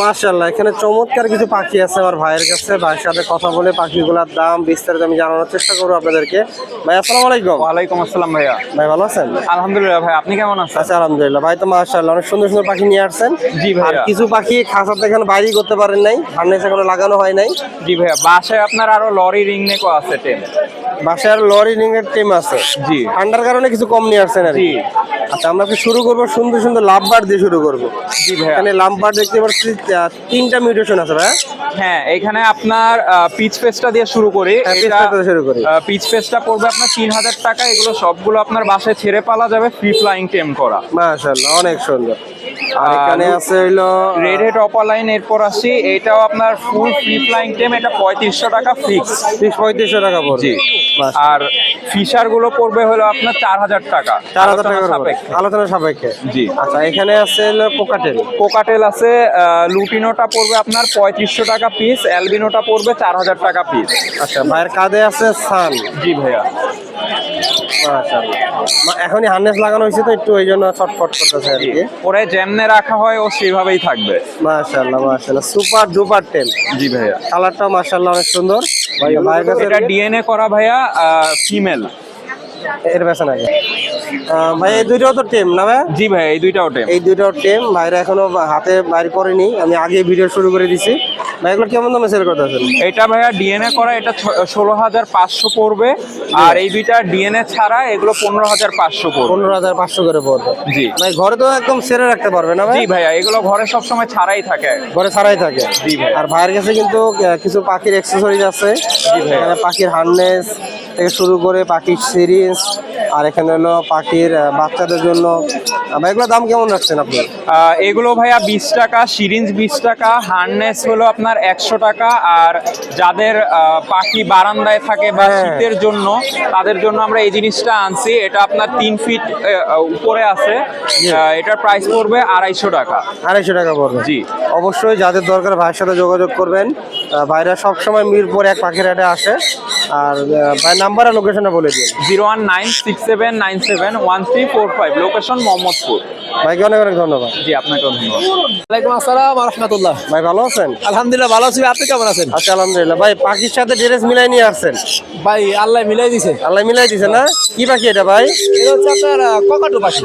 মাশাল্লাহ এখানে চমৎকার কিছু পাখি আছে আমার ভাইয়ের কাছে। ভাইয়ের সাথে কথা বলে পাখিগুলোর দাম বিস্তারিত আমি জানানোর চেষ্টা করব আপনাদেরকে। ভাই আসসালামু আলাইকুম। ওয়ালাইকুম আসসালাম ভাইয়া। ভাই ভালো আছেন? আলহামদুলিল্লাহ ভাই আপনি কেমন আছেন? আচ্ছা আলহামদুলিল্লাহ। ভাই তো মাশাল্লাহ অনেক সুন্দর সুন্দর পাখি নিয়ে আসছেন। জি ভাইয়া। কিছু পাখি খাঁচাতে এখানে বাইরেই করতে পারেন নাই ফার্নেস এখনও লাগানো হয় নাই। জি ভাইয়া বাসায় আপনার আরও লরি রিং নেকও আছে টেন বাসায় আর লরি রিং এর টিম আছে। জি। ঠান্ডার কারণে কিছু কম নিয়ে আসছেন আর কি। জি। আচ্ছা আমরা কি শুরু করব? সুন্দর সুন্দর লাভবার দিয়ে শুরু করব। জি ভাই এখানে লাভবার দেখতে পাচ্ছি তিনটা মিউটেশন আছে ভাই হ্যাঁ এখানে আপনার পিচ ফেসটা দিয়ে শুরু করি। হ্যাঁ, শুরু করি। পিচ ফেসটা পড়বে আপনার তিন হাজার টাকা। এগুলো সবগুলো আপনার বাসায় ছেড়ে পালা যাবে ফ্রি ফ্লাইং টেম করা। মাশাআল্লাহ অনেক সুন্দর। আর এখানে আছে হইল রেড হেড অপালাইন এরপর আসি। এটাও আপনার ফুল ফ্রি ফ্লাইং টেম এটা পঁয়ত্রিশশো টাকা ফিক্স ত্রিশ পঁয়ত্রিশশো টাকা পড়বে। জি। আর ফিশারগুলো পড়বে হলো আপনার চার হাজার টাকা। চার হাজার টাকা সাপেক্ষে। আলোচনা সাপেক্ষে। জি। আচ্ছা এখানে আছে হলো কোকাটেল কোকাটেল আছে লুটিনোটা পড়বে আপনার পঁয়ত্রিশশো টাকা পিস অ্যালবিনোটা পড়বে চার হাজার টাকা পিস আচ্ছা ভাইয়ের কাঁধে আছে সান জি ভাইয়া। এখনই হার্নেস লাগানো হয়েছে তো একটু ওই জন্য ছটফট করতেছে আর কি। ওরে যেমনে রাখা হয় ও সেভাবেই থাকবে। মাশাআল্লাহ মাশাআল্লাহ। সুপার ডুপার টেল জি ভাইয়া। কালারটাও মাশাআল্লাহ অনেক সুন্দর। ভাই ভাইয়ের কাছে এটা ডিএনএ করা ভাইয়া ফিমেল এর বেছে নাকি? আহ, ভাই এই দুইটাও তো টেম না ভাই? জি ভাইয়া এই দুইটা ওটে এই দুইটাও টেম ভাইরা এখনও হাতে বাইর করেনি। আমি আগে ভিডিও শুরু করে দিছি। ভাই এগুলো কেমন দামে সেল করতেছেন এটা ভাইয়া ডিএনএ করা এটা ষোলো হাজার পাঁচশো পড়বে। আর এই দুইটা ডিএনএ ছাড়া এগুলো পনেরো হাজার পাঁচশো পড়বে। পনেরো হাজার পাঁচশো করে পড়বে। জি। ভাই ঘরে তো একদম সেরে রাখতে পারবে না ভাই? জি ভাইয়া এগুলো ঘরে সবসময় ছাড়াই থাকে। ঘরে ছাড়াই থাকে। জি ভাই। আর ভাইয়ের কাছে কিন্তু কিছু পাখির অ্যাক্সেসরিজ আছে। এখানে পাখির হার্নেস থেকে শুরু করে পাখির সিরিজ আর এখানে হলো পাখির বাচ্চাদের জন্য। এগুলোর দাম কেমন রাখছেন আপনি? এগুলো ভাইয়া বিশ টাকা সিরিঞ্জ বিশ টাকা হার্নেস হলো আপনার একশো টাকা আর যাদের পাখি বারান্দায় থাকে বা হ্যাঁ। শীতের জন্য তাদের জন্য আমরা এই জিনিসটা আনছি। এটা আপনার তিন ফিট উপরে আছে। এটার প্রাইস পড়বে আড়াইশো টাকা। আড়াইশো টাকা পড়বে। জি। অবশ্যই যাদের দরকার ভাইয়ের সাথে যোগাযোগ করবেন। ভাইরা সবসময় মিরপুর এক পাখির হাটে আসে। আর ভাই নাম্বার আর লোকেশনটা বলে দিন। Zero one nine six seven nine seven one three four five location Mohammadpur ভাইকে অনেক অনেক ধন্যবাদ। জি আপনাকেও ধন্যবাদ। ওয়ালাইকুম আসসালাম রহমতুল্লাহ। ভাই ভালো আছেন? আলহামদুলিল্লাহ ভালো আছি আপনি কেমন আছেন? আচ্ছা আলহামদুলিল্লাহ। ভাই পাখির সাথে ড্রেস মিলাই নিয়ে আসছেন। ভাই আল্লাহ মিলাই দিছে। আল্লাহ মিলাই দিছে না? কি পাখি এটা ভাই? এটা হচ্ছে আপনার ককাটু পাখি।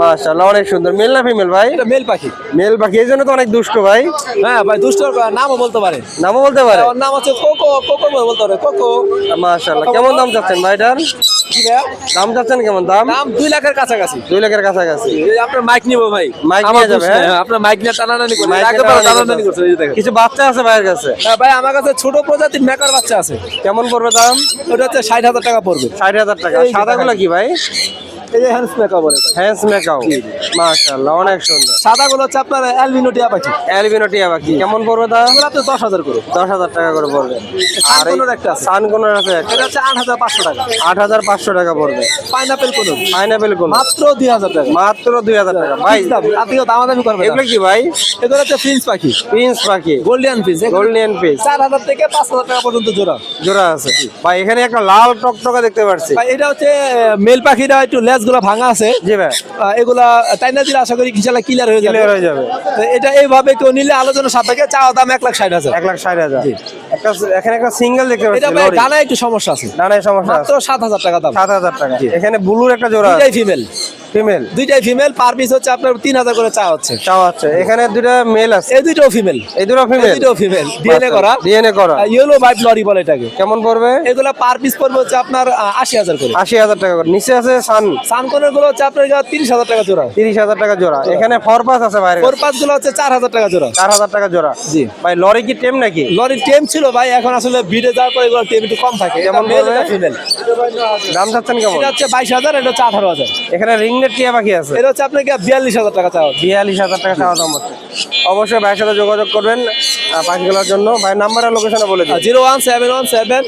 মাশাআল্লাহ অনেক সুন্দর। মেল না ফিমেল ভাই? এটা মেল পাখি। মেল পাখি এই জন্য তো অনেক দুষ্ট ভাই। হ্যাঁ ভাই দুষ্টর নামও বলতে পারে। নামও বলতে পারে? ওর নাম হচ্ছে কোকো কোকো বলতে পারে কোকো। মাশাআল্লাহ কেমন দাম চাচ্ছেন ভাইটার? দাম চাচ্ছেন কেমন? দাম? দাম দুই লাখের কাছাকাছি। দুই লাখের কাছাকাছি। আপনার মাইক নিবো ভাই। মাইক নিয়ে যাবে, হ্যাঁ? আপনার মাইক নিয়ে টানাটানি করে টানাটানি টানাটানি করছে কিছু বাচ্চা আছে ভাইয়ের কাছে? হ্যাঁ, ভাই আমার কাছে ছোট প্রজাতির মেকার বাচ্চা আছে। কেমন পড়বে দাম? ওটা হচ্ছে ষাট হাজার টাকা পড়বে। ষাট হাজার টাকা। সাদাগুলো কি ভাই? এই যে হ্যান্ডস মেকার বলে। হ্যান্স মেকাও মাশাআল্লাহ অনেক সুন্দর। সাদাগুলো হচ্ছে আপনার অ্যালবিনো টিয়া পাখি। অ্যালবিনো টিয়া পাখি। কেমন পড়বে দাম এগুলো আপনার দশ হাজার করে। দশ হাজার টাকা করে পড়বে। আর সানকোনোর একটা আছে। সানকোনোর আছে এটা হচ্ছে আট হাজার পাঁচশো টাকা। আট হাজার পাঁচশো টাকা পড়বে। পাইনাপেল কোনো পাইনাপেল কোন মাত্র দুই হাজার টাকা। মাত্র দুই হাজার টাকা। ভাই আপনিও দামাদামি করবেন এগুলো কি ভাই? এগুলো হচ্ছে ফিন্স পাখি। প্রিন্স পাখি। গোল্ডিয়ান ফিন্স গোল্ডেন পিস চার হাজার থেকে পাঁচ হাজার টাকা পর্যন্ত জোড়া। জোড়া আছে। ভাই এখানে একটা লাল টকটকা দেখতে পাচ্ছি ভাই, এটা হচ্ছে মেল পাখিটা একটু লেজ গুলো ভাঙা আছে জি ভাই। আহ, এগুলা টাইনা দিলে আশা করি ইনশাল্লাহ ক্লিয়ার হয়ে যাবে। হয়ে যাবে। তো এটা এইভাবে কেউ নিলে আলোচনা সাপেক্ষে চাওয়া দাম এক লাখ ষাট হাজার। এক লাখ ষাট হাজার। একটা এখানে একটা সিঙ্গেল দেখতে এটা পাচ্ছি ভাই ডানায় একটু সমস্যা আছে। ডানায় সমস্যা মাত্র সাত হাজার টাকা দাম। সাত হাজার টাকা। এখানে ব্লুর একটা জোড়া ফিমেল ফিমেল দুইটাই ফিমেল পার পিস হচ্ছে আপনার তিন হাজার করে চাওয়া হচ্ছে। চাও আছে এখানে দুটা মেল আছে। এই দুইটাও ফিমেল এই দুটো ফিমেল দুইটাও ফিমেল ডিএনএ করা। ডিএনএ করা। ইয়েলো বাইট লরি বলে এটাকে। কেমন পড়বে? এগুলা পার পিস পড়বে হচ্ছে আপনার আশি হাজার করে। আশি হাজার টাকা করে। নিচে আছে সান সানকনেরগুলো হচ্ছে আপনার তিরিশ হাজার টাকা জোড়া। তিরিশ হাজার টাকা জোড়া। এখানে ফরপাস আছে বাইরে ফোর পাঁচগুলো হচ্ছে চার হাজার টাকা জোড়া। চার হাজার টাকা জোড়া। জি। ভাই লরি কি টেম নাকি? লরির টেম ছিল ভাই এখন আসলে ভিড়ে যাওয়ার পরে এগুলো টেম একটু কম থাকে। পড়বে? ফিমেল দাম চাচ্ছেন কেমন? এটা হচ্ছে বাইশ হাজার এটা হচ্ছে আঠারো হাজার এখানে রিংনেট টিয়া পাখি আছে। এটা হচ্ছে আপনাকে বিয়াল্লিশ হাজার টাকা চাওয়া। বিয়াল্লিশ হাজার টাকা চাওয়া দাম হচ্ছে অবশ্যই ভাইয়ের সাথে যোগাযোগ করবেন পাখিগুলোর জন্য। ভাই নাম্বার আর লোকেশনে বলে দিন। Zero one seven one seven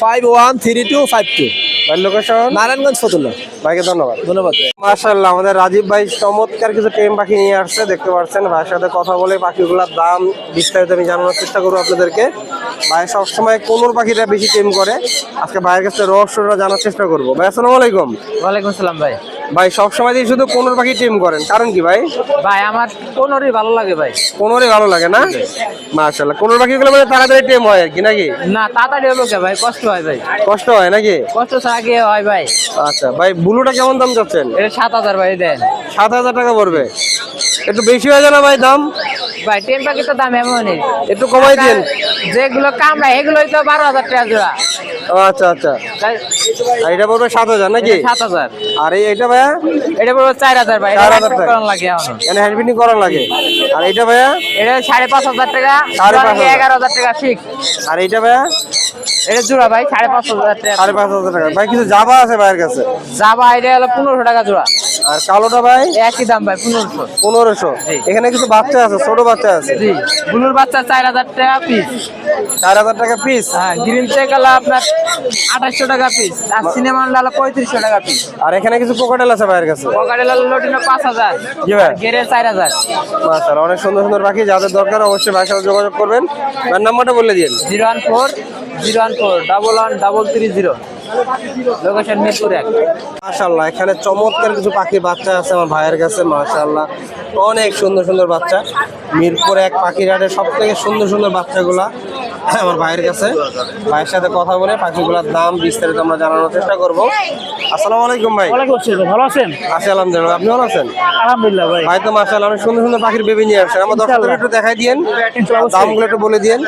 five one three two five two. ভাই লোকেশন নারায়ণগঞ্জ ফতুল্লা। ভাইকে ধন্যবাদ। ধন্যবাদ। মার্শাল্লাহ আমাদের রাজীব ভাই চমৎকার কিছু টেম পাখি নিয়ে আসছে দেখতে পাচ্ছেন। ভাইয়ের সাথে কথা বলে পাখিগুলোর দাম বিস্তারিত আমি জানানোর চেষ্টা করব আপনাদেরকে। ভাই সবসময় কোনোর পাখিটা বেশি টেম করে। আজকে ভাইয়ের কাছে রহস্যটা জানার চেষ্টা করব। ভাই আসসালামু আলাইকুম। ওয়ালাইকুম আসসালাম ভাই। ভাই সবসময় দিয়ে শুধু কোনোর পাখি টিম করেন। কারণ কি ভাই? ভাই আমার কোনোরই ভালো লাগে ভাই। কোনোরই ভালো লাগে না? মাশাল্লাহ কোনোর পাখিগুলো মানে তাড়াতাড়ি টিম হয় আর কি নাকি? না তাড়াতাড়ি হলো কে ভাই? কষ্ট হয় ভাই। কষ্ট হয় নাকি? কষ্ট ছাড়া কি হয় ভাই। আচ্ছা ভাই ব্লুটা কেমন দাম চাচ্ছেন? এটা সাত হাজার ভাই দেন। সাত হাজার টাকা পড়বে। একটু বেশি হয়ে যায় না ভাই দাম? ভাই টেন প্যাকেট তো দাম এমনই। একটু কমাই দিন। যেগুলো কামড়া এগুলোই তো বারো হাজার টাকা জোড়া। আচ্ছা আচ্ছা। আর এটা পড়বে সাত হাজার নাকি? সাত হাজার। আর এটা ভাইয়া? এটা পড়বে চার হাজার ভাই। চার হাজার টাকা। লাগে এখন। এখানে হ্যান্ডপিনিং করা লাগে। আর এটা ভাইয়া? এটা সাড়ে পাঁচ হাজার টাকা। সাড়ে পাঁচ। এগারো হাজার টাকা ঠিক আর এইটা ভাইয়া? এটা জোড়া ভাই সাড়ে পাঁচ হাজার টাকা। সাড়ে পাঁচ হাজার টাকা। ভাই কিছু জাবা আছে ভাইয়ের কাছে? জাবা এটা হলো পনেরোশো টাকা জোড়া। আর কালোটা ভাই? একই দাম ভাই পনেরোশো। পনেরোশো। এখানে কিছু বাচ্চা আছে ছোট বাচ্চা আছে? জি ব্লুর বাচ্চা চার হাজার টাকা পিস চার হাজার টাকা পিস হ্যাঁ গ্রিন চেক আপনার আঠাশশো টাকা পিস আর সিনেমা হলো পঁয়ত্রিশশো টাকা পিস আর এখানে কিছু কোকাটেল আছে ভাইয়ের কাছে? পকাটেল হলো পাঁচ হাজার জি ভাই? গেরে চার হাজার। মাশাআল্লাহ অনেক সুন্দর সুন্দর পাখি যাদের দরকার অবশ্যই ভাইয়ের সাথে যোগাযোগ করবেন। ভাইয়ের নাম্বারটা বলে দিন zero one four zero one four double one double three zero location Mirpur এক মাশাল্লাহ এখানে চমৎকার কিছু পাখি বাচ্চা আছে আমার ভাইয়ের কাছে মাশাল্লাহ অনেক সুন্দর সুন্দর বাচ্চা। মিরপুর এক পাখির সব থেকে সুন্দর সুন্দর বাচ্চাগুলা। আমার ভাইয়ের কাছে। ভাইয়ের সাথে কথা বলে পাখিগুলোর দাম বিস্তারিত আমরা জানানোর চেষ্টা করব। আসসালামু আলাইকুম ভাই। ভালো আছেন? আছি আলহামদুলিল্লাহ আপনি ভালো আছেন? আলহামদুলিল্লাহ ভাই। ভাই তো মাশাআল্লাহ অনেক সুন্দর সুন্দর পাখির বেবি নিয়ে আসছেন। আমার দর্শকদের একটু দেখাই দিয়েন দামগুলো একটু বলে দিয়েন।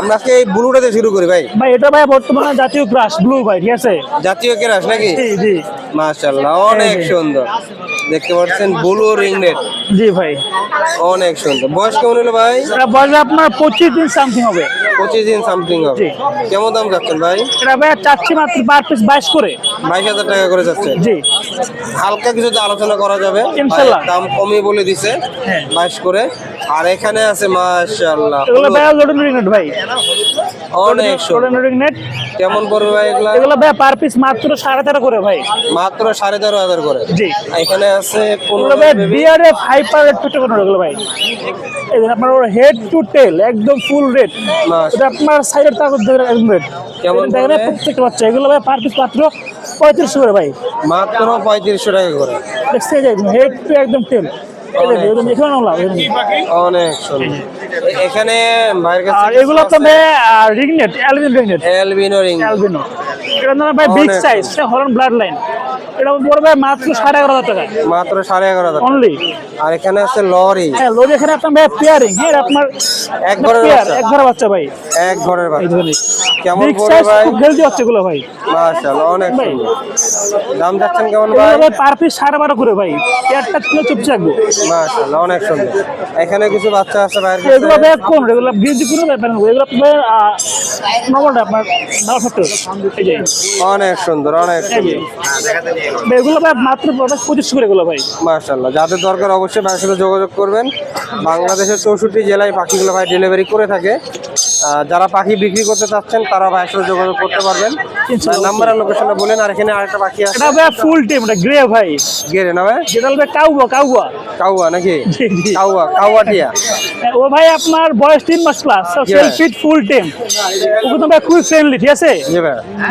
আমরা আজকে এই ব্লুটাতে শুরু করি ভাই। ভাই এটা ভাই বর্তমানে জাতীয় ক্রাশ ব্লু ভাই ঠিক আছে? জাতীয় কেরাস নাকি? জি জি। মাশাআল্লাহ অনেক সুন্দর। দেখতে পাচ্ছেন ব্লু রিং নেট। জি ভাই। অনেক সুন্দর। বয়স কেমন হলো ভাই? বয়স আপনার পঁচিশ দিন সামথিং হবে। পঁচিশ দিন সামথিং হবে। কেমন দাম যাচ্ছেন ভাই? এটা ভাই চাচ্ছি মাত্র পার পিস বাইশ করে। বাইশ হাজার টাকা করে যাচ্ছেন জি। হালকা কিছু আলোচনা করা যাবে। ইনশাল্লাহ। দাম কমই বলে দিছে হ্যাঁ। বাইশ করে। আর এখানে আছে মাশাআল্লাহ। এগুলো ভাই লোডেন রিং নেট ভাই। অনেক সুন্দর। রিং নেট কেমন পড়বে ভাই এগুলা? এগুলো ভাই পার পিস মাত্র সাড়ে তেরো করে ভাই। মাত্র সাড়ে তেরো হাজার করে। জি। এখানে আছে এগুলো পনেরো ভাই baby। বিয়ারে ফাইপার রেড এগুলো ভাই। আপনার হেড টু টেল একদম ফুল রেড এটা আপনার সাইডের তাগত একদম রেড কেমন দেখেন প্রত্যেকটা বাচ্চা এগুলো ভাই পার পিস মাত্র পঁয়ত্রিশশো করে ভাই। মাত্র পঁয়ত্রিশশো টাকা করে। দেখছে হেড টু একদম টেল অনেক এখানে আর এগুলো তো ভাই albino ringneck. Albino ring. Albino. এটা না ভাই বিগ অনেক। সাইজ হরন ব্লাড লাইন এটা পড়বে মাত্র সাড়ে এগারো হাজার টাকা। মাত্র সাড়ে এগারো হাজার অনলি আর এখানে আছে লরি। হ্যাঁ লোড এখানে আপনার ভাই পেয়ারিং হ্যাঁ আপনার এক ঘরের বাচ্চা। এক ঘরের বাচ্চা ভাই। এক ঘরের বাচ্চা। কেমন পড়বে ভাই? খুব হেলদি বাচ্চা গুলো ভাই। মাশাআল্লাহ অনেক সুন্দর। দাম যাচ্ছেন কেমন ভাই? ভাই পার পিস সাড়ে বারো করে ভাই। পেয়ারটা কিলো চুপচে রাখবে মাশাআল্লাহ অনেক সুন্দর। এখানে কিছু বাচ্চা আছে এগুলো কোন এগুলো কোনো ব্যাপার না এগুলো আপনার দাও অনেক সুন্দর অনেক সুন্দর এগুলো ভাই মাত্র পঁচিশশো করে এগুলো ভাই। মাশাআল্লাহ যাদের দরকার অবশ্যই ভাইয়ের সাথে যোগাযোগ করবেন। বাংলাদেশের চৌষট্টি জেলায় পাখিগুলো ভাই ডেলিভারি করে থাকে। যারা পাখি বিক্রি করতে চাচ্ছেন তারা ভাইয়ের সাথে যোগাযোগ করতে পারবেন। নাম্বার আর লোকেশনটা বলেন আর এখানে আরেকটা পাখি আছে। এটা ভাই ফুল টিম এটা গ্রে ভাই। গ্রে না ভাই যেটা হবে কাউয়া কাউয়া। কাউয়া নাকি? জি। কাউয়া কাউয়াটিয়া। ও ভাই আপনার বয়স তিন মাস plus self feed full tame তো ভাই খুবই ফ্রেন্ডলি ঠিক আছে?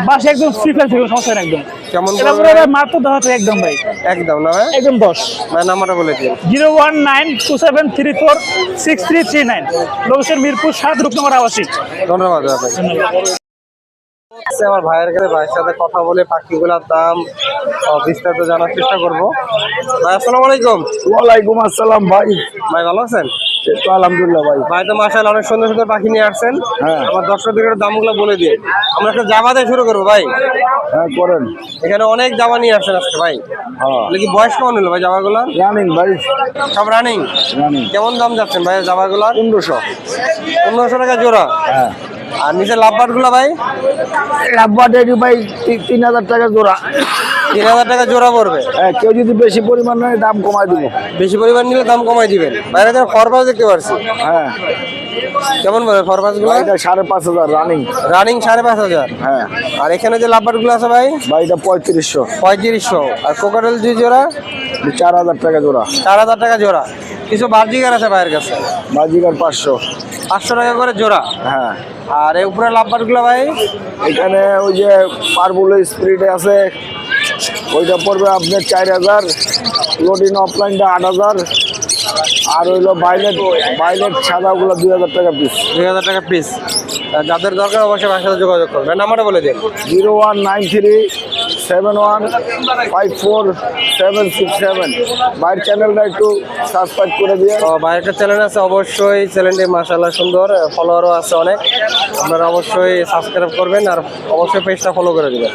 বাসে একদম ফ্রি ফায়ার থেকে সমস্যা নেই একদম। কেমন এটা পুরো ভাই মাত্র দশ হাজার একদম ভাই। একদম না ভাই? একদম দশ। ভাই নাম্বারটা বলে দিন। Zero one nine two seven three four six three three nine. Location Mirpur সাত রূপনগর আবাসিক। ধন্যবাদ ভাই। আমার ভাইয়ের কাছে ভাইয়ের সাথে কথা বলে পাখিগুলোর দাম ও বিস্তারিত জানার চেষ্টা করব। ভাই আসসালামু আলাইকুম। ওয়ালাইকুম আসসালাম ভাই। ভাই ভালো আছেন? তো আলহামদুলিল্লাহ ভাই। ভাই তো মাসাল অনেক সুন্দর সুন্দর পাখি নিয়ে আসছেন। হ্যাঁ। আমার দর্শকদের দামগুলো বলে দিয়ে আমরা একটা জামা দিয়ে শুরু করব ভাই। হ্যাঁ করেন। এখানে অনেক জামা নিয়ে আসছেন আজকে ভাই। হ্যাঁ। কি বয়স কেমন হলো ভাই জামাগুলোর রানিং ভাই। সব রানিং কেমন দাম যাচ্ছেন ভাই জামাগুলোর পনেরোশো। পনেরোশো টাকা জোড়া। হ্যাঁ। আর নিচে লাভবাটগুলো ভাই? ডেরি ভাই তিন হাজার টাকা জোড়া। তিন হাজার টাকা জোড়া পড়বে। হ্যাঁ কেউ যদি বেশি পরিমাণ নেয় দাম কমায় দিব। বেশি পরিমাণ নিলে দাম কমাই দিবেন। বাইরে থেকে খরবাস দেখতে পারছি। হ্যাঁ। কেমন পড়বে খরবাসগুলো এটা সাড়ে পাঁচ হাজার রানিং রানিং সাড়ে পাঁচ হাজার। হ্যাঁ। আর এখানে যে লাভবাটগুলো আছে ভাই? ভাই এটা পঁয়ত্রিশশো। পঁয়ত্রিশশো। আর কোকাটেল দুই জোড়া? চার হাজার টাকা জোড়া। চার হাজার টাকা জোড়া। কিছু বার্জিকার আছে ভাইয়ের কাছে? বাজিকার পাঁচশো। পাঁচশো টাকা করে জোড়া। হ্যাঁ। আর এই উপরে লাভবাটগুলো ভাই? এখানে ওই যে পারবুল স্পিরিটে আছে ওইটা পড়বে আপনার চার হাজার লোডিন অফলাইনটা আট হাজার আর হইল বাইলেট বাইলেট সাদাগুলো দুই হাজার টাকা পিস দুই হাজার টাকা পিস যাদের দরকার অবশ্যই ভাইয়ের সাথে যোগাযোগ করবেন। নাম্বারটা বলে দিন। Zero one nine three seven one five four seven six seven. বাইরের চ্যানেলটা একটু সাবস্ক্রাইব করে দিয়ে। একটা চ্যানেল আছে অবশ্যই চ্যানেলটি মাসাল্লাহ সুন্দর ফলোয়ারও আছে অনেক। আপনারা অবশ্যই সাবস্ক্রাইব করবেন আর অবশ্যই পেজটা ফলো করে দেবেন।